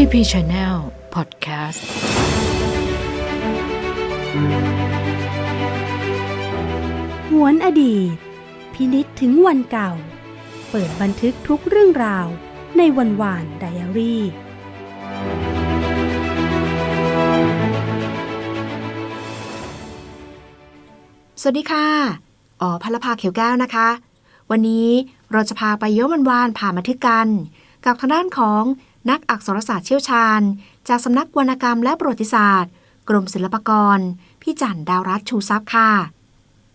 TP Channel Podcast หวนอดีต พินิษถึงวันเก่า เปิดบันทึกทุกเรื่องราวในวันวานไดอารี่สวัสดีค่ะ อ๋อพลภาเขียวแก้วนะคะ วันนี้เราจะพาไปย้อนวันวานผ่านบันทึกกัน กับทางด้านของ นักอักษรศาสตร์เชี่ยวชาญ จากสำนักวรรณกรรมและประวัติศาสตร์ กรมศิลปากร พี่จันดาวรัตน์ชูทรัพย์ค่ะ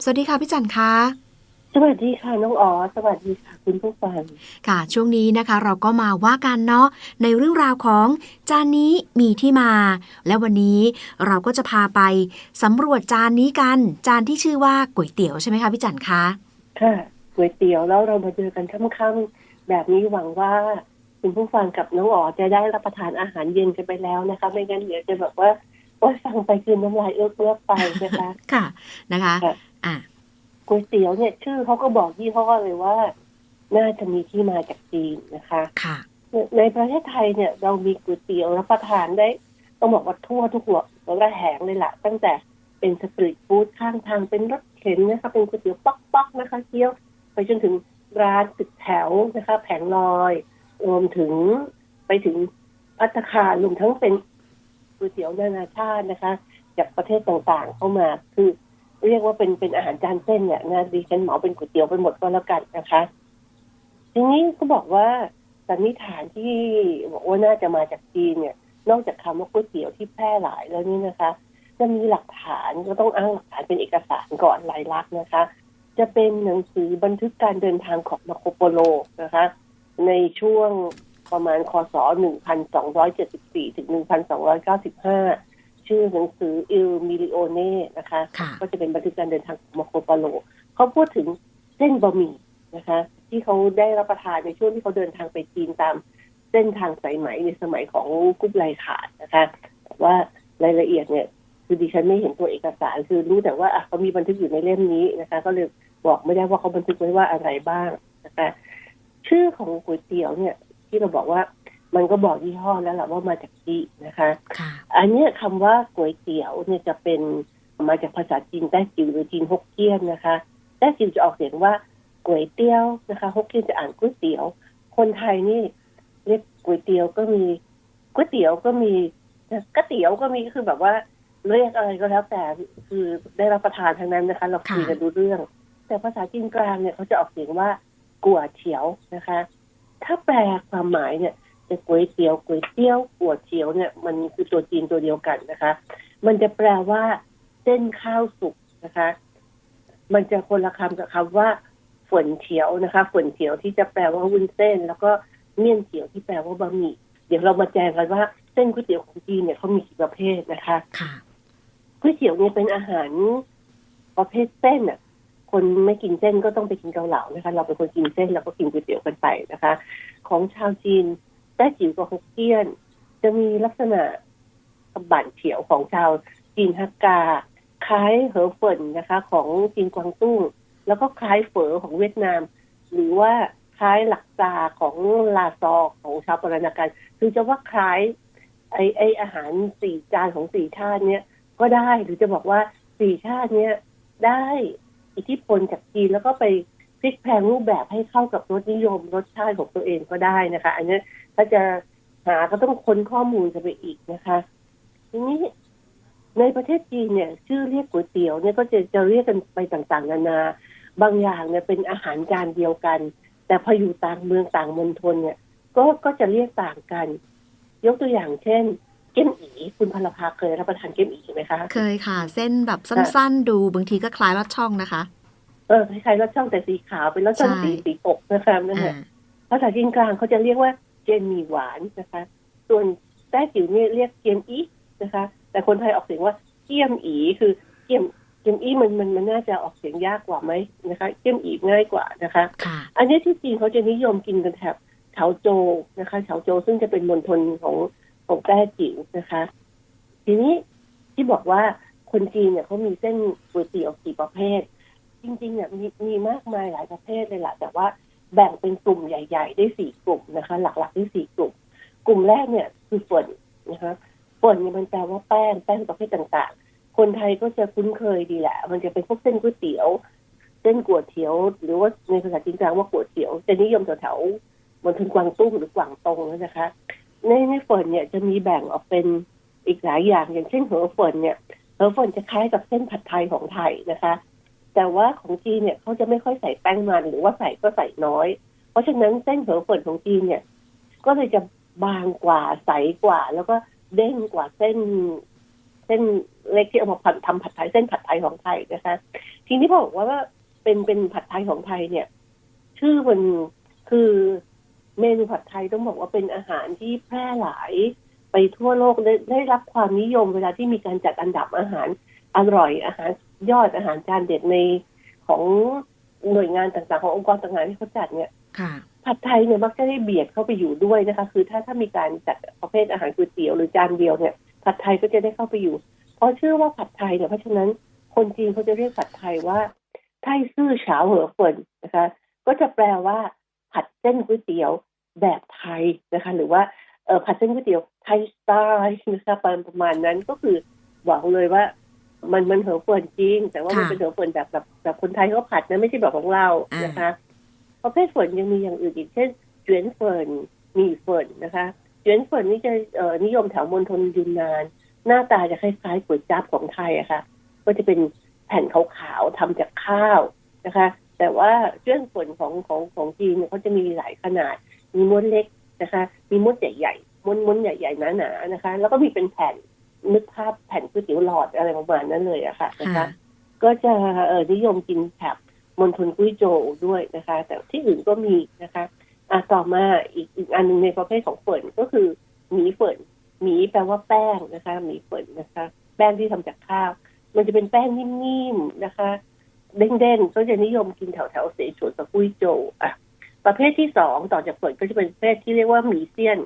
สวัสดีค่ะพี่จันคะสวัสดีค่ะน้องอ๋อสวัสดีค่ะคุณผู้ฟังค่ะ ช่วงนี้นะคะเราก็มาว่ากันเนาะในเรื่องราวของจานนี้มีที่มา และวันนี้เราก็จะพาไปสำรวจจานนี้กัน จานที่ชื่อว่าก๋วยเตี๋ยวใช่ไหมคะพี่จันคะค่ะก๋วยเตี๋ยวแล้วเรามาเจอกันค่ำๆแบบนี้หวังว่า คุณผู้ฟังกับน้องอ๋อจะได้รับประทานอาหารเย็นกันไปแล้วนะคะ ไม่งั้นเดี๋ยวจะแบบว่าโอ้ยฟังไปคืนน้ำลายเอื้อเอื้อไปนะคะ ค่ะนะคะค่ะอะก๋วยเตี๋ยวเนี่ยชื่อเขาก็บอกยี่ห้อเลยว่า น่าจะมีที่มาจากจีนนะคะ ค่ะ ในประเทศไทยเนี่ย เรามีก๋วยเตี๋ยวรับประทานได้ ต้องบอกว่าทั่วทุกหัวแล้วก็แหงเลยล่ะ ตั้งแต่เป็นสตรีทฟู้ดข้างทางเป็นรถเข็นนะคะ เป็นก๋วยเตี๋ยวป๊อกๆนะคะเคี้ยว ไปจนถึงร้านตึกแถวนะคะ แผงลอย รวมถึงไปถึงพัตคารรวมทั้งเป็นก๋วยเตี๋ยวนานาชาตินะคะ จากประเทศต่างๆ เข้ามาคือเรียกว่าเป็นเป็นอาหารจานเส้นเนี่ยนะดิฉันเหมาเป็นก๋วยเตี๋ยวไปหมดก็แล้วกันนะคะ ทีนี้ก็บอกว่าสันนิษฐานที่บอกว่าน่าจะมาจากจีนเนี่ย นอกจากคำว่าก๋วยเตี๋ยวที่แพร่หลายแล้วนี่นะคะ จะมีหลักฐานก็ต้องอ้างหลักฐานเป็นเอกสารก่อนลายลักษณ์นะคะ จะเป็นหนังสือบันทึกการเดินทางของมาโคโปโลนะคะ ในช่วงประมาณคศ 1274 ถึง 1295 ชื่อหนังสืออิลมิลิโอเน่นะคะค่ะก็จะเป็นบันทึกการเดินทางของมาโคโปโลเขาพูดถึงเส้นบะหมี่นะคะ ที่เขาได้รับประทานในช่วงที่เขาเดินทางไปจีนตามเส้นทางสายไหมในสมัยของกุ๊บไลขาดนะคะแต่ว่ารายละเอียดเนี่ยคือดิฉันไม่เห็นตัวเอกสาร คือรู้แต่ว่าอะเขามีบันทึกอยู่ในเล่มนี้นะคะ ก็เลยบอกไม่ได้ว่าเขาบันทึกไว้ว่าอะไรบ้างนะคะ ชื่อของก๋วยเตี๋ยวเนี่ย ที่เราบอกว่ามันก็บอกยี่ห้อแล้วแหละว่ามาจากจีนนะคะค่ะอันเนี้ยคำว่าก๋วยเตี๋ยวเนี่ยจะเป็นมาจากภาษาจีนแต้จิ๋วหรือจีนฮกเกี้ยนนะคะแต้จิ๋วจะออกเสียงว่าก๋วยเตี๋ยวนะคะฮกเกี้ยนจะอ่านก๋วยเตี๋ยว คนไทยนี่เรียกก๋วยเตี๋ยวก็มีก๋วยเตี๋ยวก็มีก๋วยเตี๋ยวก็มีก็คือแบบว่าเรียกอะไรก็แล้วแต่คือได้รับประทานทั้งนั้นนะคะ เราคุยกันดูเรื่อง แต่ภาษาจีนกลางเนี่ยเขาจะออกเสียงว่า กัวเฉียวนะคะ ถ้าแปลความหมายเนี่ยจะก๋วยเตี๋ยวก๋วยเตี๋ยวกัวเฉียวเนี่ย มันคือตัวจีนตัวเดียวกันนะคะ มันจะแปลว่าเส้นข้าวสุกนะคะ มันจะคนละคำกับคำว่าฝนเฉียวนะคะ ฝนเฉียวที่จะแปลว่าวุ้นเส้น แล้วก็เมี่ยนเฉียวที่แปลว่าบะหมี่เดี๋ยวเรามาแจ้งกันว่าเส้นก๋วยเตี๋ยวของจีนเนี่ยเขามีกี่ประเภทนะคะค่ะก๋วยเตี๋ยวเนี่ยเป็นอาหารประเภทเส้นอะ คนไม่กินเส้นก็ต้องไปกินเกาเหลานะคะ เราเป็นคนกินเส้นเราก็กินก๋วยเตี๋ยวกันไปนะคะ ของชาวจีนแต้จิ๋วกับฮกเกี้ยน จะมีลักษณะบั่นเฉียวของชาวจีนฮักกา คล้ายเหอเฟินนะคะ ของจีนกวางตุ้ง แล้วก็คล้ายเฝอของเวียดนาม หรือว่าคล้ายหลักซาของลาซอของชาวปรณาการคือจะว่าคล้ายไอไออาหารสี่จานของสี่ชาติเนี้ยก็ได้หรือจะบอกว่าสี่ชาติเนี้ยได้ อิทธิพลจากจีนแล้วก็ไปพลิกแพลงรูปแบบให้เข้ากับรสนิยมรสชาติของตัวเองก็ได้นะคะ อันนี้ถ้าจะหาก็ต้องค้นข้อมูลกันไปอีกนะคะ ทีนี้ในประเทศจีนเนี่ย ชื่อเรียกก๋วยเตี๋ยวเนี่ยก็จะจะเรียกกันไปต่างๆนานา บางอย่างเนี่ยเป็นอาหารจานเดียวกัน แต่พออยู่ต่างเมืองต่างมณฑลเนี่ย ก็ก็จะเรียกต่างกัน ยกตัวอย่างเช่น เก้มอีคุณพลภาเคยรับประทานเก้มอีไหมคะเคยค่ะ เส้นแบบสั้นๆ ดูบางทีก็คล้ายลอดช่องนะคะ เออคล้ายๆรสช่องแต่สีขาวเป็นรสช่องใช่สีสีอกนะคะนั่นแหอ่าละภาษาจีนกลางเขาจะเรียกว่าเจนหมีหวานนะคะ ส่วนแต้จิ๋วเนี่ยเรียกเกียมอีนะคะ แต่คนไทยออกเสียงว่าเกียมอีคือเกียมเกียมอีมันมันมันน่าจะออกเสียงยากกว่าไหมนะคะเกียมอีง่ายกว่านะคะค่ะอันนี้ที่จีนเขาจะนิยมกินกันแถบเฉาโจวนะคะเฉาโจวซึ่งจะเป็นมณฑลของ ของแต้จิ๋วนะคะ ทีนี้ที่บอกว่าคนจีนเนี่ยเขามีเส้นก๋วยเตี๋ยวกี่ประเภท จริงๆเนี่ยมีมีมากมายหลายประเภทเลยแหละแต่ว่าแบ่งเป็นกลุ่มใหญ่ ๆ ได้สี่กลุ่มนะคะ หลักๆได้สี่กลุ่ม กลุ่มแรกเนี่ยคือคือเฟิร์นนะคะเฟิร์นเนี่ยมันแปลว่าแป้งแป้งประเภทต่างๆ คนไทยก็จะคุ้นเคยดีแหละ มันจะเป็นพวกเส้นก๋วยเตี๋ยว เส้นกัวยเถียว หรือว่าในภาษาจีนกลางว่ากัวยเถียวจะนิยมแถวๆบนทึงกวางตุ้งหรือกวางตงนะคะ ในในเฟิร์นเนี่ยจะมีแบ่งออกเป็นอีกหลายอย่างอย่างเช่นเหอเฟิร์นเนี่ยเหอเฟิร์นจะคล้ายกับเส้นผัดไทยของไทยนะคะ แต่ว่าของจีนเนี่ยเขาจะไม่ค่อยใส่แป้งมันหรือว่าใส่ก็ใส่น้อย เพราะฉะนั้นเส้นเหอเฟิร์นของจีนเนี่ย ก็เลยจะบางกว่าใสกว่า แล้วก็เด้งกว่าเส้น เส้นเล็กที่เอามาผัดทำผัดไทยเส้นผัดไทยของไทยนะคะ ทีนี้พอบอกว่าเป็นเป็นผัดไทยของไทยเนี่ย ชื่อมันคือ เมนูผัดไทยต้องบอกว่าเป็นอาหารที่แพร่หลายไปทั่วโลกได้ได้รับความนิยมเวลาที่มีการจัดอันดับอาหารอร่อยอาหารยอดอาหารจานเด็ดในของหน่วยงานต่างๆ ขององค์กรต่างๆที่เขาจัดเนี่ยค่ะผัดไทยเนี่ยมักจะได้เบียดเข้าไปอยู่ด้วยนะคะ คือถ้าถ้ามีการจัดประเภทอาหารก๋วยเตี๋ยวหรือจานเดียวเนี่ยผัดไทยก็จะได้เข้าไปอยู่ เพราะชื่อว่าผัดไทยเนี่ยเพราะฉะนั้นคนจีนเขาจะเรียกผัดไทยว่าไทซื่อเฉาเหอเฟินนะคะ ก็จะแปลว่า ผัดเส้นก๋วยเตี๋ยวแบบไทยนะคะ หรือว่าเออผัดเส้นก๋วยเตี๋ยวไทยสไตล์นะคะประมาณนั้นก็คือบอกเลยว่ามันมันเหอเฟินจริง แต่ว่ามันค่ะเป็นเหอเฟินแบบแบบแบบคนไทยเขาผัดนะไม่ใช่แบบของเรานะคะประเภทเฟิร์นยังมีอย่างอื่นอีกเช่นเจียนเฟิร์นหมีเฟิร์นนะคะเจียนเฟิร์นนี่จะเอ่อนิยมแถวมณฑลยูนนาน หน้าตาจะคล้ายๆก๋วยจั๊บของไทยอะค่ะ ก็จะเป็นแผ่นขาวๆทำจากข้าวนะคะ แต่ว่าเจียนเฟิร์นของของของจีนเนี่ยเขาจะมีหลายขนาด มีม้วนเล็กนะคะ มีม้วนใหญ่ๆม้วนม้วนใหญ่ๆหนาๆนะคะ แล้วก็มีเป็นแผ่นนึกภาพแผ่นก๋วยเตี๋ยวหลอดอะไรประมาณนั้นเลยอะค่ะนะคะค่ะก็จะเอ่อนิยมกินแถบมณฑลกุ้ยโจวด้วยนะคะ แต่ที่อื่นก็มีนะคะอะต่อมาอีกอีกอันหนึงในประเภทของเฟิร์นก็คือหมีเฟิร์นหมีแปลว่าแป้งนะคะหมีเฟิร์นนะคะ แป้งที่ทำจากข้าว มันจะเป็นแป้งนิ่มๆนะคะ เด้งๆก็จะนิยมกินแถวแถวเสฉวนกับกุ้ยโจวอะประเภทที่สองต่อจากเฟิร์นก็จะเป็นประเภทที่เรียกว่าหมีเซียน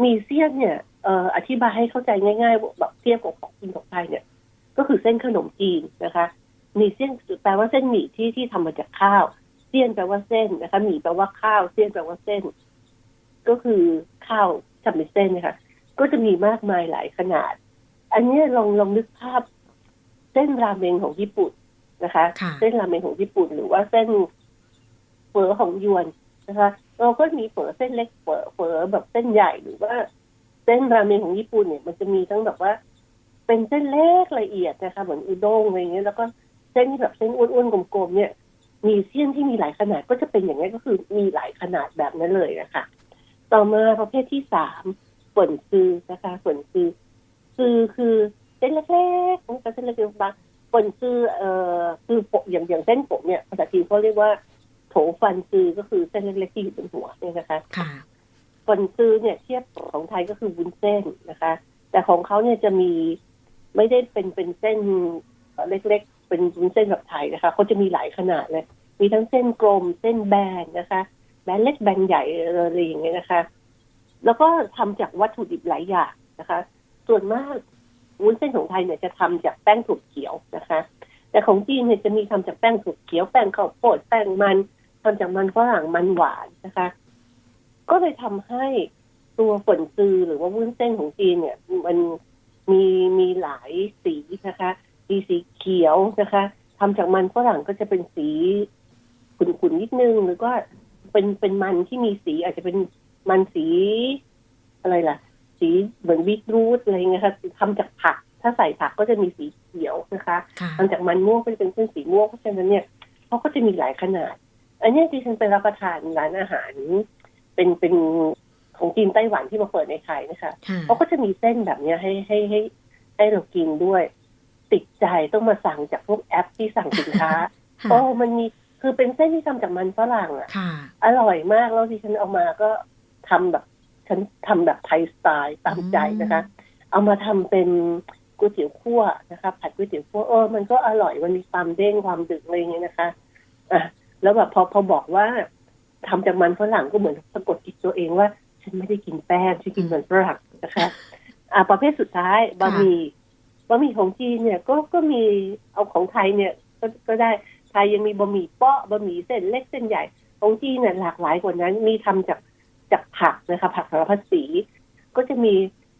หมีเซียนเนี่ยเอ่ออธิบายให้เข้าใจง่ายๆแบบเทียบกับของกินของไทยเนี่ย ก็คือเส้นขนมจีนนะคะหมี่เส้นแปลว่าเส้นหมี่ที่ที่ทำมาจากข้าวเซียนแปลว่าเส้นนะคะหมี่แปลว่าข้าวเซียนแปลว่าเส้น ก็คือข้าวทำเป็นเส้นนะคะก็จะมีมากมายหลายขนาด อันนี้ลองลองนึกภาพ เส้นราเมงของญี่ปุ่น นะคะค่ะเส้นราเมงของญี่ปุ่นหรือว่าเส้นเฝอของยวนนะคะ เราก็มีเฝอเส้นเล็กเฝอเฝอแบบเส้นใหญ่หรือว่าเส้นราเมงของญี่ปุ่นเนี่ยมันจะมีทั้งแบบว่า เป็นเส้นเล็กละเอียดนะคะ เหมือนอุด้งอะไรเงี้ยแล้วก็เส้นที่แบบเส้นอ้วนๆกลมๆเนี่ย มีเส้นที่มีหลายขนาดก็จะเป็นอย่างนี้ยก็คือมีหลายขนาดแบบนั้นเลยนะคะ ต่อมาประเภทที่สามฝนซือนะคะฝนซือซือคือเส้นเล็กๆนะคะเส้นเล็กๆบาง ฝนซือเอ่อคือโปะอย่างอย่างเส้นโปะเนี่ยภาษาจีนเขาเรียกว่า โถฟันซือก็คือเส้นเล็กๆที่อยู่บนหัวเนี่ยนะคะค่ะฝนซือเนี่ยเทียบของไทยก็คือวุ้นเส้นนะคะ แต่ของเขาเนี่ยจะมีไม่ได้เป็นเป็นเส้นเล็ก ๆ เป็นวุ้นเส้นแบบไทยนะคะเขาจะมีหลายขนาดเลยมีทั้งเส้นกลมเส้นแบนนะคะ แบนเล็กแบนใหญ่อะไรอย่างเงี้ยนะคะ แล้วก็ทำจากวัตถุดิบหลายอย่างนะคะ ส่วนมาก วุ้นเส้นของไทยเนี่ยจะทำจากแป้งถั่วเขียวนะคะ แต่ของจีนเนี่ยจะมีทำจากแป้งถั่วเขียวแป้งข้าวโพดแป้งมันทำจากมันฝรั่งมันหวานนะคะ ก็เลยทำให้ตัวฝนซือหรือว่าวุ้นเส้นของจีนเนี่ย มันมีมีหลายสีนะคะมีสีเขียวนะคะทำจากมันฝรั่งก็จะเป็นสีขุ่นๆนิดนึงหรือว่าเป็นเป็นมันที่มีสีอาจจะเป็นมันสีอะไรล่ะ สีเหมือนบีทรูทอะไรเงี้ยค่ะทำจากผัก ถ้าใส่ผักก็จะมีสีเขียวนะคะค่ะทำจากมันม่วงก็จะเป็นเส้นสีม่วงเพราะฉะนั้นเนี่ยเขาก็จะมีหลายขนาด อันเนี้ยที่ฉันไปรับประทานร้านอาหาร เป็นเป็นของจีนไต้หวันที่มาเปิดในไทยนะคะค่ะเขาก็จะมีเส้นแบบเนี้ยให้ให้ให้ให้เรากินด้วย ติดใจต้องมาสั่งจากพวกแอปที่สั่งสินค้าค่ะโอ้มันมีคือเป็นเส้นที่ทำจากมันฝรั่งอะค่ะ อร่อยมากแล้วที่ฉันเอามาก็ทำแบบ ฉันทำแบบไทยสไตล์ตามใจนะคะ เอามาทำเป็นก๋วยเตี๋ยวคั่วนะคะผัดก๋วยเตี๋ยวคั่วเออมันก็อร่อยมันมีความเด้งความดึกอะไรอย่างเงี้ยนะคะอะแล้วแบบพอพอบอกว่าทำจากมันฝรั่งก็เหมือนสะกดจิตตัวเองว่า ฉันไม่ได้กินแป้งฉันกินมันฝรั่งนะคะอ่าประเภทสุดท้ายบะหมี่บะหมี่ของจีนเนี่ยก็ก็มีเอาของไทยเนี่ยก็ก็ได้ไทยยังมีบะหมี่เปาะบะหมี่เส้นเล็กเส้นใหญ่ของจีนเนี่ยหลากหลายกว่านั้น มีทำจาก จากผักนะคะผักสารพัดสี ก็จะมี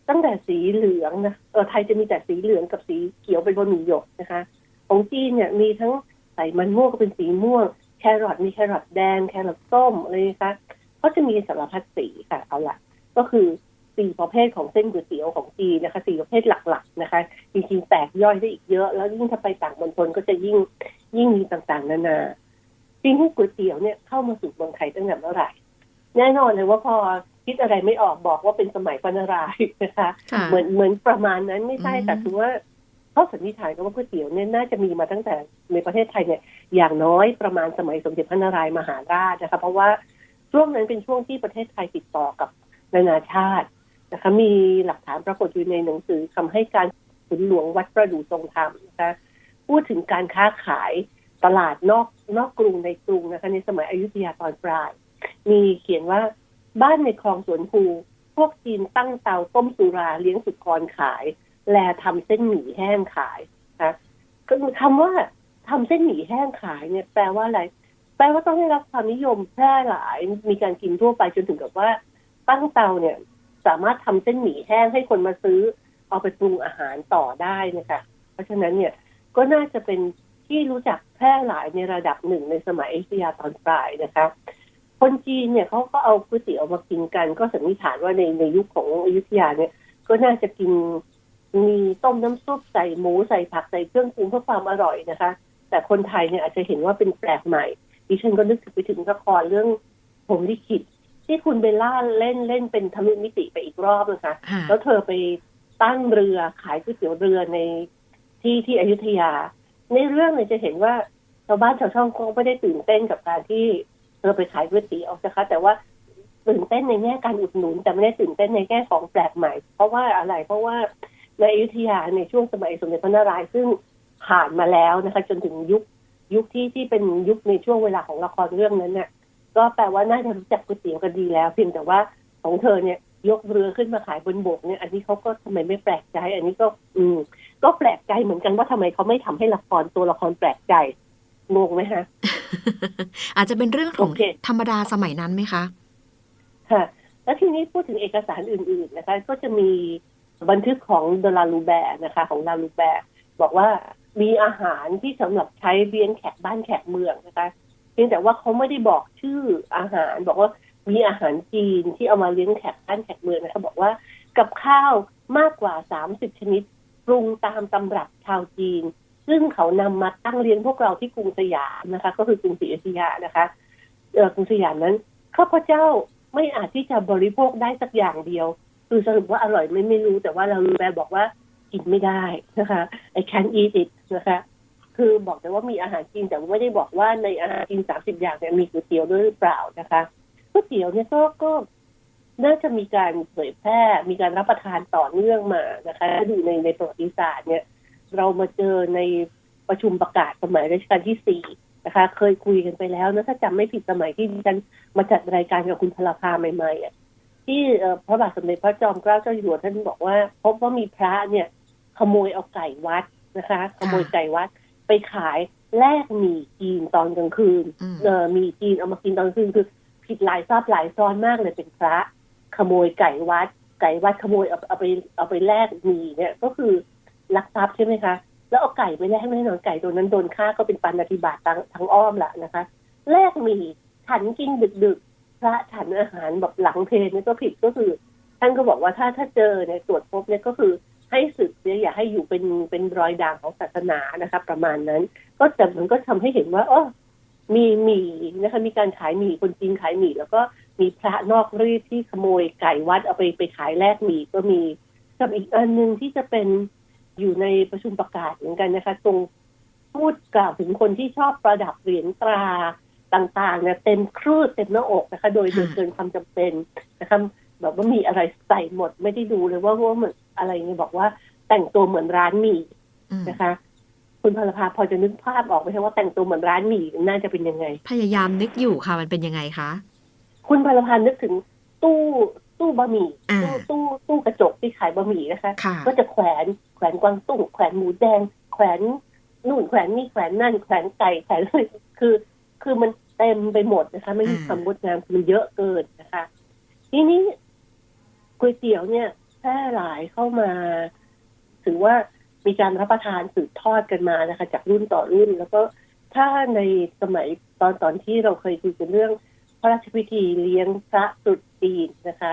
ตั้งแต่สีเหลืองนะเออไทยจะมีแต่สีเหลืองกับสีเขียวเป็นบะหมี่หยกนะคะ ของจีนเนี่ยมีทั้งใส่มันม่วงก็เป็นสีม่วง แครอทมีแครอทแดงแครอทส้มอะไรนะคะก็จะมีสารพัดสีค่ะเอาละก็คือสี่ประเภทของเส้นก๋วยเตี๋ยวของจีนนะคะสี่ประเภทหลักๆนะคะ จริงๆแตกย่อยได้อีกเยอะ แล้วยิ่งถ้าไปต่างมณฑลก็จะยิ่งยิ่งมีต่างๆ นานาจริงๆก๋วยเตี๋ยวเนี่ยเข้ามาสู่เมืองไทยตั้งแต่เมื่อไหร่ แน่นอนเลยว่าพอคิดอะไรไม่ออกบอกว่าเป็นสมัยพระนารายณ์นะคะค่ะเหมือนเหมือนประมาณนั้นไม่ใช่อืมแต่คือว่าเขาสันนิษฐานกันว่าก๋วยเตี๋ยวเนี่ยน่าจะมีมาตั้งแต่ในประเทศไทยเนี่ยอย่างน้อยประมาณสมัยสมเด็จพระนารายณ์มหาราชนะคะเพราะว่าช่วงนั้นเป็นช่วงที่ประเทศไทยติดต่อกับนานาชาตินะคะมีหลักฐานปรากฏอยู่ในหนังสือคำให้การขุนหลวงวัดประดู่ทรงธรรมนะคะพูดถึงการค้าขายตลาดนอกนอกกรุงในกรุงนะคะในสมัยอยุธยาตอนปลาย มีเขียนว่าบ้านในคลองสวนภูพวกจีนตั้งเตาต้มสุราเลี้ยงสุกรขาย แลทำเส้นหมี่แห้งขายนะก็คำว่าทำเส้นหมี่แห้งขายเนี่ยแปลว่าอะไร แปลว่าต้องได้รับความนิยมแพร่หลายมีการกินทั่วไปจนถึงกับว่า ตั้งเตาเนี่ย สามารถทำเส้นหมี่แห้งให้คนมาซื้อ เอาไปปรุงอาหารต่อได้นะคะ เพราะฉะนั้นเนี่ยก็น่าจะเป็นที่รู้จักแพร่หลายในระดับหนึ่งในสมัยอยุธยาตอนปลายนะคะ คนจีนเนี่ยเขาก็เอาก๋วยเตี๋ยวมากินกัน ก็สันนิษฐานว่าในในยุคของอยุธยาเนี่ย ก็น่าจะกินมีต้มน้ำซุปใส่หมูใส่ผักใส่เครื่องปรุงเพื่อความอร่อยนะคะ แต่คนไทยเนี่ยอาจจะเห็นว่าเป็นแปลกใหม่ ดิฉันก็นึกถึงไปถึงละครเรื่องผมลิขิตที่คุณเบลล่าเล่นเล่นเป็นทะลุมิติไปอีกรอบนะคะค่ะแล้วเธอไปตั้งเรือขายก๋วยเตี๋ยวเรือในที่ที่อยุธยา ในเรื่องเนี่ยจะเห็นว่าชาวบ้านชาวช่องก็ไม่ได้ตื่นเต้นกับการที่ เธอไปขายก๋วยเตี๋ยวนะคะ แต่ว่าตื่นเต้นในแง่การอุดหนุน แต่ไม่ได้ตื่นเต้นในแง่ของแปลกใหม่ เพราะว่าอะไรเพราะว่าในอยุธยาในช่วงสมัยสมเด็จพระนารายณ์ซึ่งผ่านมาแล้วนะคะ จนถึงยุคยุคที่ที่เป็นยุคในช่วงเวลาของละครเรื่องนั้นเนี่ยก็แปลว่าน่าจะรู้จักก๋วยเตี๋ยวกันดีแล้ว เพียงแต่ว่าของเธอเนี่ยยกเรือขึ้นมาขายบนบกเนี่ย อันนี้เขาก็ทำไมไม่แปลกใจ อันนี้ก็ อืม ก็แปลกใจเหมือนกันว่าทำไมเขาไม่ทำให้ละครตัวละครแปลกใจ งงไหมฮะอาจจะเป็นเรื่องของโอเคธรรมดาสมัยนั้นไหมคะ ค่ะ แล้วทีนี้พูดถึงเอกสารอื่น ๆ นะคะ ก็จะมีบันทึกของเดลาลูแบร์นะคะ ของลาลูแบร์บอกว่ามีอาหารที่สำหรับใช้เลี้ยงแขกบ้านแขกเมืองนะคะเพียงแต่ว่าเขาไม่ได้บอกชื่ออาหาร บอกว่ามีอาหารจีนที่เอามาเลี้ยงแขกบ้านแขกเมืองนะคะบอกว่ากับข้าวมากกว่าสามสิบชนิดปรุงตามตำรับชาวจีน ซึ่งเขานำมาตั้งเลี้ยงพวกเราที่กรุงสยามนะคะ ก็คือกรุงศรีอยุธยานะคะเออกรุงสยามนั้นข้าพเจ้าไม่อาจที่จะบริโภคได้สักอย่างเดียว คือสรุปว่าอร่อยไม่ไม่รู้ แต่ว่าเราแบบบอกว่ากินไม่ได้นะคะ I can't eat it นะคะ คือบอกแต่ว่ามีอาหารจีนแต่ไม่ได้บอกว่าในอาหารจีนสามสิบอย่างเนี่ยมีก๋วยเตี๋ยวด้วยหรือเปล่านะคะก๋วยเตี๋ยวเนี่ยก็ก็น่าจะมีการเผยแพร่ มีการรับประทานต่อเนื่องมานะคะถ้าดูในในประวัติศาสตร์เนี่ย เรามาเจอในประชุมประกาศสมัยรัชกาลที่สี่นะคะ เคยคุยกันไปแล้วนะถ้าจำไม่ผิดสมัยที่ดิฉันมาจัดรายการกับคุณพลภาใหม่ๆอะที่เอ่อพระบาทสมเด็จพระจอมเกล้าเจ้าอยู่หัวท่านบอกว่า พบว่ามีพระเนี่ย ขโมยเอาไก่วัดนะคะ ขโมยไก่วัดไปขายแลกหมี่จีนตอนกลางคืนอืมเออหมี่จีนเอามากินตอนกลางคืนคือผิดหลายซอบหลายซ้อนมากเลยเป็นพระ ขโมยไก่วัด ไก่วัดขโมยเอาเอาไปเอาไปแลกหมี่เนี่ย ก็คือ ลักทรัพย์ใช่ไหมคะแล้วเอาไก่ไปแลกแน่นอนไก่ตัวนั้นโดนฆ่าก็เป็นปันอธิบาตทางทางอ้อมละนะคะแลกหมี่ฉันกินดึกดึกพระฉันอาหารแบบหลังเพลนนี่ก็ผิดก็คือ ท่านก็บอกว่าถ้าถ้าเจอเนี่ยตรวจพบเนี่ยก็คือให้สึกเนี่ยอย่าให้อยู่เป็นเป็นรอยด่างของศาสนานะคะ ประมาณนั้น ก็แต่มันก็ทำให้เห็นว่าเออมีหมี่นะคะ มีการขายหมี่คนจีนขายหมี่แล้วก็มีพระนอกรีดที่ขโมยไก่วัดเอาไปไปขายแลกหมี่ก็มีกับอีกอันหนึ่งที่จะเป็น อยู่ในประชุมประกาศเหมือนกันนะคะตรงพูดกล่าวถึงคนที่ชอบประดับเหรียญตราต่างๆเนี่ยเต็มครูดเต็มหน้าอกนะคะ โดยโดยเกินความจำเป็นนะคะแบบว่ามีอะไรใส่หมดไม่ได้ดูเลยว่าว่าเหมือนอะไรเงี้ยบอกว่าแต่งตัวเหมือนร้านหมี่อืมนะคะ คุณพลภาพอจะนึกภาพออกไหมคะว่าแต่งตัวเหมือนร้านหมี่น่าจะเป็นยังไง พยายามนึกอยู่ค่ะมันเป็นยังไงคะ คุณพลภานึกถึงตู้ ตู้บะหมี่อ่าตู้ตู้ตู้กระจกที่ขายบะหมี่นะคะค่ะก็จะแขวนแขวนกวางตุ้งแขวนหมูแดง แขวนนู่นแขวนนี่แขวนนั่นแขวนไก่แขวนอะไรคือ คือมันเต็มไปหมดนะคะ ไม่มีอ่าความงดงามคือมันเยอะเกินนะคะ ทีนี้ก๋วยเตี๋ยวเนี่ยแพร่หลายเข้ามา ถือว่ามีการรับประทานสืบทอดกันมานะคะ จากรุ่นต่อรุ่น แล้วก็ถ้าในสมัยตอนตอนที่เราเคยคุยกันเรื่องพระราชพิธีเลี้ยงพระตรุษจีนนะคะ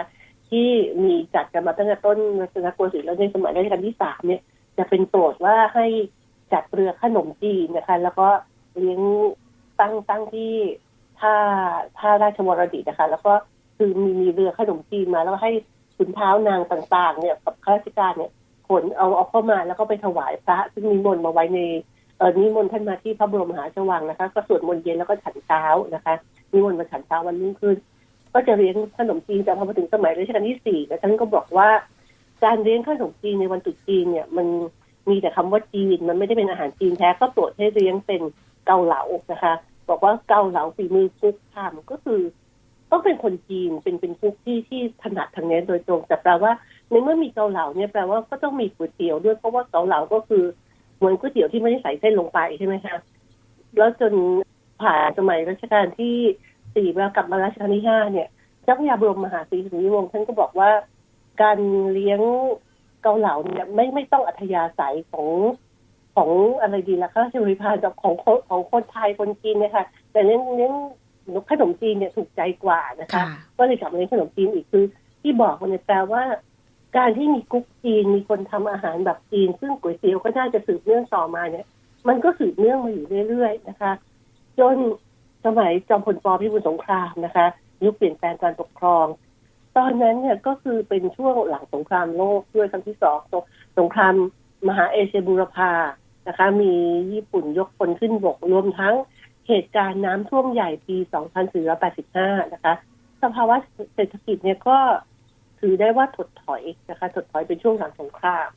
ที่มีจัดกันมาตั้งแต่ต้นรัชกาลทร์แล้วในสมัยรัชกาลที่สามเนี่ย จะเป็นโปรดว่าให้จัดเรือขนมจีนนะคะ แล้วก็เลี้ยงตั้งตั้งที่ท่าท่าราชวรดิตนะคะ แล้วก็คือมีมีเรือขนมจีนมาแล้วก็ให้ขุนเท้านางต่างๆ เนี่ยกับข้าราชการเนี่ยขนเอาเอาเข้ามาแล้วก็ไปถวายพระซึ่งนิมนต์มาไว้ในเออนิมนต์ท่านมาที่พระบรมมหาราชวังนะคะ ก็สวดมนต์เย็นแล้วก็ฉันเช้านะคะนิมนต์มาฉันเช้าวันรุ่งขึ้น ก็จะเลี้ยงขนมจีนแต่พอมาถึงสมัยรัชกาลที่สี่เนี่ท่านก็บอกว่าการเลี้ยงขนมจีนในวันตรุษจีนเนี่ย มันมีแต่คำว่าจีนมันไม่ได้เป็นอาหารจีนแท้ก็โปรดให้เลี้ยงเป็นเกาเหลานะคะ บอกว่าเกาเหลาฝีมือกุ๊กทำก็คือต้องเป็นคนจีนเป็นเป็นกุ๊กที่ที่ถนัดทางนี้โดยตรง แต่แปลว่าในเมื่อมีเกาเหลาเนี่ยแปลว่าก็ต้องมีก๋วยเตี๋ยวด้วยเพราะว่าเกาเหลาก็คือเหมือนก๋วยเตี๋ยวที่ไม่ได้ใส่เส้นลงไปใช่ไหมคะแล้วจนผ่านสมัยรัชกาลที่ สี่แล้วกลับมารัชกาลที่ห้าเนี่ยเจ้าพระยาบรมมหาศรีสุริวงศ์ท่านก็บอกว่า การเลี้ยงเกาเหลาเนี่ยไม่ไม่ต้องอัธยาศัยของของอะไรดีละข้าราชบริพารกับของคนของคนไทยคนจีนเนี่ยค่ะ แต่เลี้ยงเลี้ยงขนมจีนเนี่ยถูกใจกว่านะคะค่ะก็เลยกลับมาเลี้ยงขนมจีนอีกคือ ที่บอกมันเนี่ยแปลว่า การที่มีกุ๊กจีนมีคนทำอาหารแบบจีน ซึ่งก๋วยเตี๋ยวก็น่าจะสืบเนื่องต่อมาเนี่ย มันก็สืบเนื่องมาอยู่เรื่อยๆนะคะ จน สมัยจอมพลปพิบูลสงครามนะคะ ยุคเปลี่ยนแปลงการปกครอง ตอนนั้นเนี่ยก็คือเป็นช่วงหลังสงครามโลกด้วยครั้งที่สองสงครามมหาเอเชียบูรพานะคะ มีญี่ปุ่นยกพลขึ้นบกรวมทั้งเหตุการณ์น้ำท่วมใหญ่ปี 2485 นะคะ สภาวะเศรษฐกิจเนี่ยก็ถือได้ว่าถดถอยนะคะ ถดถอยเป็นช่วงหลังสงคราม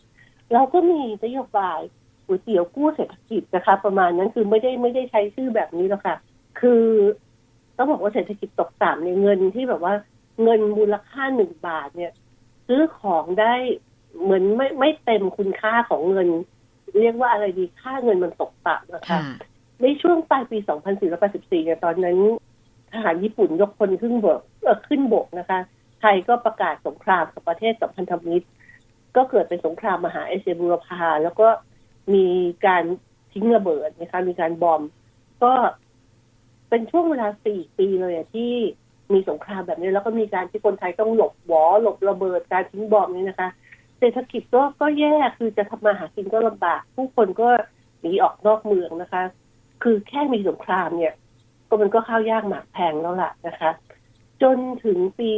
เราก็มีนโยบายก๋วยเตี๋ยวกู้เศรษฐกิจนะคะ ประมาณนั้นคือไม่ได้ไม่ได้ใช้ชื่อแบบนี้หรอกค่ะ คือต้องบอกว่าเศรษฐกิจตกต่ำในยเงินที่แบบว่าเงินมูลค่าหนึ่งบาทเนี่ย ซื้อของได้เหมือนไม่ไม่เต็มคุณค่าของเงิน เรียกว่าอะไรดีค่าเงินมันตกต่ำนะคะค่ะในช่วงปลายปี 2484เนี่ยตอนนั้นทหารญี่ปุ่นยกพลขึ้นบกเออขึ้นบกนะคะ ไทยก็ประกาศสงครามกับประเทศสัมพันธมิตร ก็เกิดเป็นสงครามมหาเอเชียบูรพาแล้วก็มีการทิ้งระเบิดนะคะมีการบอม ก็ เป็นช่วงเวลาสี่ปีเลยอะที่มีสงครามแบบนี้ แล้วก็มีการที่คนไทยต้องหลบหวอหลบระเบิดการทิ้งบอมนี่นะคะ เศรษฐกิจก็ก็แย่คือจะทำมาหากินก็ลำบาก ผู้คนก็หนีออกนอกเมืองนะคะ คือแค่มีสงครามเนี่ย ก็มันก็ข้าวยากหมากแพงแล้วล่ะนะคะ จนถึงปี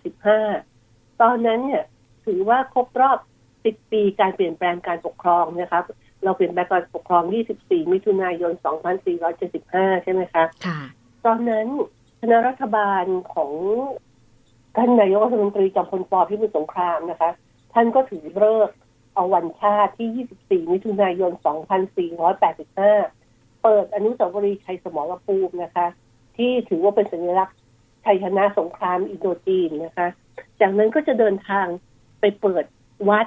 2485 ตอนนั้นเนี่ย ถือว่าครบรอบ 10 ปีการเปลี่ยนแปลงการปกครองนะครับ เราเปลี่ยนแปลงการปกครอง 24 มิถุนายน 2475 ใช่ไหมคะค่ะ ตอนนั้นคณะรัฐบาลของท่านนายกรัฐมนตรีจอมพลปพิบูลสงครามนะคะ ท่านก็ถือเลิกษ์เอาวันชาติที่ 24 มิถุนายน 2485 เปิดอนุสาวรีย์ชัยสมรภูมินะคะ ที่ถือว่าเป็นสัญลักษณ์ชัยชนะสงครามอินโดจีนนะคะ จากนั้นก็จะเดินทางไปเปิดวัด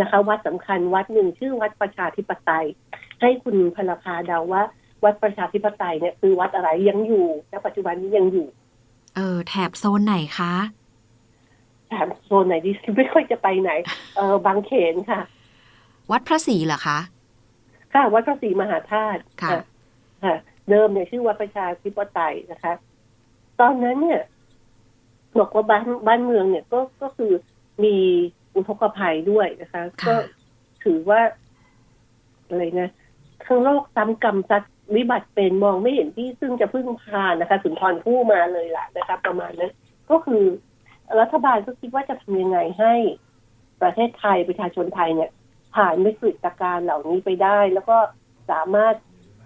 นะคะ วัดสำคัญวัดหนึ่งชื่อวัดประชาธิปไตย ให้คุณพลภาเดาว่า วัดประชาธิปไตยเนี่ยคือวัดอะไรยังอยู่ณปัจจุบันนี้ยังอยู่ เออแถบโซนไหนคะถามโซนไหนดิฉันไม่ค่อยจะไปไหน เออบางเขนค่ะ วัดพระศรีเหรอคะค่ะวัดพระศรีมหาธาตุค่ะค่ะ เดิมเนี่ยชื่อวัดประชาธิปไตยนะคะ ตอนนั้นเนี่ยบอกว่าบ้านบ้านเมืองเนี่ยก็ก็คือมี อุทกภัยด้วยนะคะค่ะก็ถือว่าอะไรนะทั้งโลกซ้ำกรรมซัดวิบัติเป็นมองไม่เห็นที่ซึ่งจะพึ่งพานะคะ สุนทรภู่มาเลยล่ะนะคะ ประมาณนั้นก็คือรัฐบาลก็คิดว่าจะทำยังไงให้ประเทศไทยประชาชนไทยเนี่ย ผ่านวิกฤตการณ์เหล่านี้ไปได้ แล้วก็สามารถ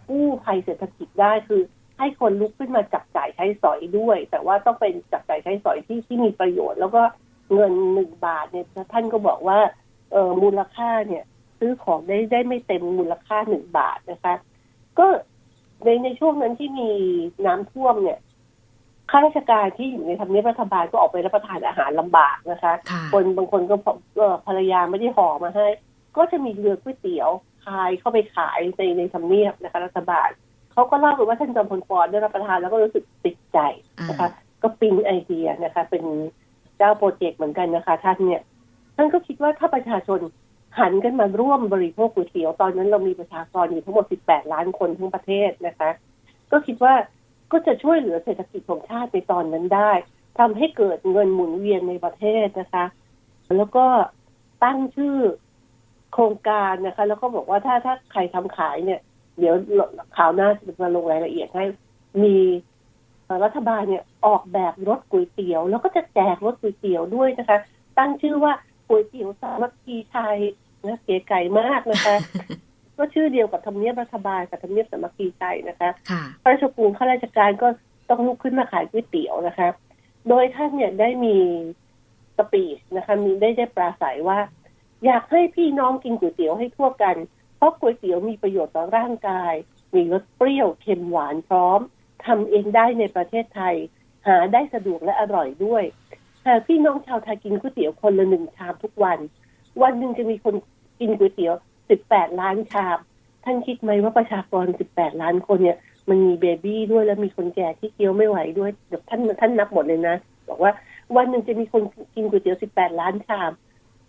กู้ภัยเศรษฐกิจได้คือให้คนลุกขึ้นมาจับจ่ายใช้สอยด้วย แต่ว่าต้องเป็นจับจ่ายใช้สอยที่ที่มีประโยชน์ แล้วก็ เงินหนึ่งบาทเนี่ยท่านก็บอกว่าเออมูลค่าเนี่ย ซื้อของได้ได้ไม่เต็มมูลค่าหนึ่งบาทนะคะ ก็ในในช่วงนั้นที่มีน้ำท่วมเนี่ยข้าราชการที่อยู่ในทำเนียบรัฐบาลก็ออกไปรับประทานอาหารลำบากนะคะค่ะคนบางคนก็พอเอ่อภรรยาไม่ได้ห่อมาให้ ก็จะมีเรือก๋วยเตี๋ยวพายเข้าไปขายในในทำเนียบนะคะ รัฐบาลเขาก็เล่าว่าท่านจอมพลปได้รับประทานแล้วก็รู้สึกติดใจนะคะอ่ก็ปิ๊งไอเดียนะคะ เป็น เจ้าโปรเจกต์เหมือนกันนะคะท่านเนี่ยท่านก็คิดว่าถ้าประชาชนหันกันมาร่วมบริโภคก๋วยเตี๋ยวตอนนั้นเรามีประชากรอยู่ทั้งหมด 18 ล้านคนทั้งประเทศนะคะ ก็คิดว่าก็จะช่วยเหลือเศรษฐกิจของชาติในตอนนั้นได้ทำให้เกิดเงินหมุนเวียนในประเทศนะคะ แล้วก็ตั้งชื่อโครงการนะคะ แล้วก็บอกว่าถ้าถ้าใครทำขายเนี่ย เดี๋ยวข่าวหน้าจะมาลงรายละเอียดให้มี รัฐบาลเนี่ยออกแบบรถก๋วยเตี๋ยว แล้วก็จะแจกรถก๋วยเตี๋ยวด้วยนะคะ ตั้งชื่อว่าก๋วยเตี๋ยวสามัคคีไทยนะเก๋ไก่มากนะคะ ก็ชื่อเดียวกับทำเนียบรัฐบาลกับทำเนียบสามัคคีไทยนะคะค่ะข้าราชการข้าราชการก็ต้องลุกขึ้นมาขายก๋วยเตี๋ยวนะคะ โดยท่านเนี่ยได้มีสปีชนะคะ มีได้ได้ปราศัยว่า อยากให้พี่น้องกินก๋วยเตี๋ยวให้ทั่วกัน เพราะก๋วยเตี๋ยวมีประโยชน์ต่อร่างกาย มีรสเปรี้ยวเค็มหวานพร้อม ทำเองได้ในประเทศไทย หาได้สะดวกและอร่อยด้วยหากพี่น้องชาวไทยกินก๋วยเตี๋ยวคนละหนึ่งชามทุกวัน วันหนึ่งจะมีคนกินก๋วยเตี๋ยวสิบแปดล้านชาม ท่านคิดไหมว่าประชากรสิบแปดล้านคนเนี่ย มันมีเบบี้ด้วยแล้วมีคนแก่ที่เคี้ยวไม่ไหวด้วยเดี๋ยวท่านท่านนับหมดเลยนะ บอกว่าวันหนึ่งจะมีคนกินก๋วยเตี๋ยวสิบแปดล้านชาม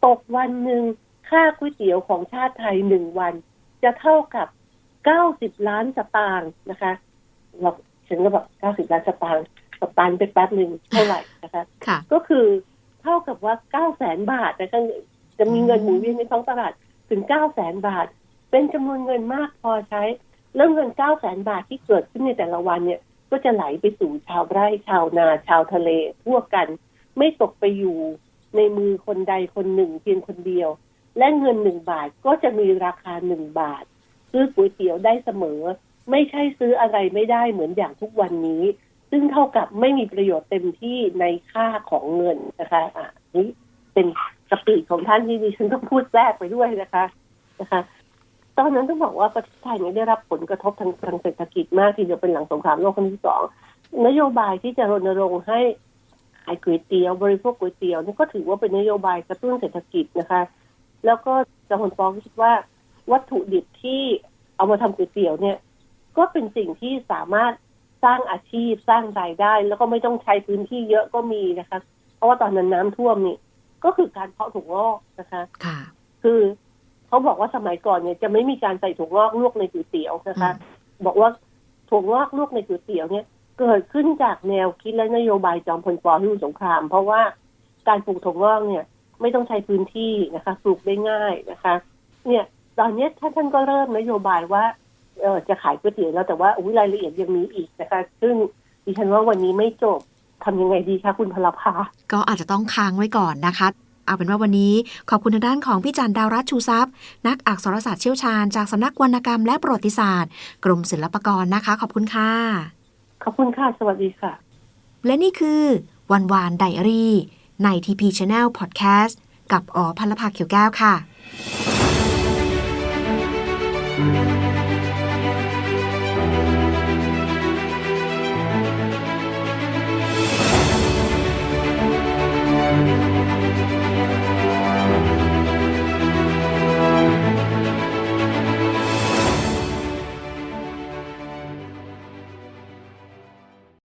ตกวันหนึ่งค่าก๋วยเตี๋ยวของชาติไทยหนึ่งวัน จะเท่ากับเก้าสิบล้านสตางค์นะคะเรา ฉันก็บอกเก้าสิบล้านสตางค์สตางค์ไปแป๊บหนึ่งเท่าไหร่นะคะค่ะ ก็คือเท่ากับว่าเก้าแสนบาทนะคะจะมีเงินหมุนเวียนในท้องตลาดถึงเก้าแสนบาท เป็นจำนวนเงินมากพอใช้แล้วเงินเก้าแสนบาทที่เกิดขึ้นในแต่ละวันเนี่ย ก็จะไหลไปสู่ชาวไร่ชาวนาชาวทะเลทั่วกัน ไม่ตกไปอยู่ในมือคนใดคนหนึ่งเพียงคนเดียว และเงินหนึ่งบาทก็จะมีราคาหนึ่งบาทซื้อก๋วยเตี๋ยวได้เสมอ ไม่ใช่ซื้ออะไรไม่ได้เหมือนอย่างทุกวันนี้ ซึ่งเท่ากับไม่มีประโยชน์เต็มที่ในค่าของเงินนะคะอะนี่เป็นสปีดของท่านที่ดิฉันต้องพูดแทรกไปด้วยนะคะนะคะ ตอนนั้นต้องบอกว่าประเทศไทยเนี่ยได้รับผลกระทบทางทางเศรษฐกิจมากทีเดียวเป็นหลังสงครามโลกครั้งที่สองนโยบายที่จะรณรงค์ให้ขายก๋วยเตี๋ยวบริโภคก๋วยเตี๋ยวนี่ก็ถือว่าเป็นนโยบายกระตุ้นเศรษฐกิจนะคะ แล้วก็จอมพลปองคิดว่าวัตถุดิบที่เอามาทำก๋วยเตี๋ยวเนี่ย ก็เป็นสิ่งที่สามารถสร้างอาชีพสร้างรายได้ แล้วก็ไม่ต้องใช้พื้นที่เยอะก็มีนะคะ เพราะว่าตอนนั้นน้ำท่วมนี่ก็คือการเพาะถั่วงอกนะคะ ค่ะ คือเขาบอกว่าสมัยก่อนเนี่ยจะไม่มีการใส่ถั่วงอกลวกในก๋วยเตี๋ยวนะคะ บอกว่าถั่วงอกลวกในก๋วยเตี๋ยวเนี่ยเกิดขึ้นจากแนวคิดและนโยบายจอมพลปพิบูลสงคราม เพราะว่าการปลูกถั่วงอกเนี่ย ไม่ต้องใช้พื้นที่นะคะ ปลูกได้ง่ายนะคะ เนี่ย ตอนนี้ท่านท่านก็เริ่มนโยบายว่า เออจะขายก๋วยเตี๋ยวแล้วแต่ว่าอุ้ยรายละเอียดยังมีอีกนะคะ ซึ่งดิฉันว่าวันนี้ไม่จบทำยังไงดีคะคุณพลภาก็อาจจะต้องค้างไว้ก่อนนะคะ เอาเป็นว่าวันนี้ขอบคุณทางด้านของพี่จันดาวรัตน์ชูทรัพย์ นักอักษรศาสตร์เชี่ยวชาญ จากสำนักวรรณกรรมและประวัติศาสตร์ กรมศิลปากรนะคะ ขอบคุณค่ะ ขอบคุณค่ะ สวัสดีค่ะ และนี่คือวันวานไดอารี่ใน TP Channel Podcast กับอ๋อพันลภาเขียวแก้วค่ะ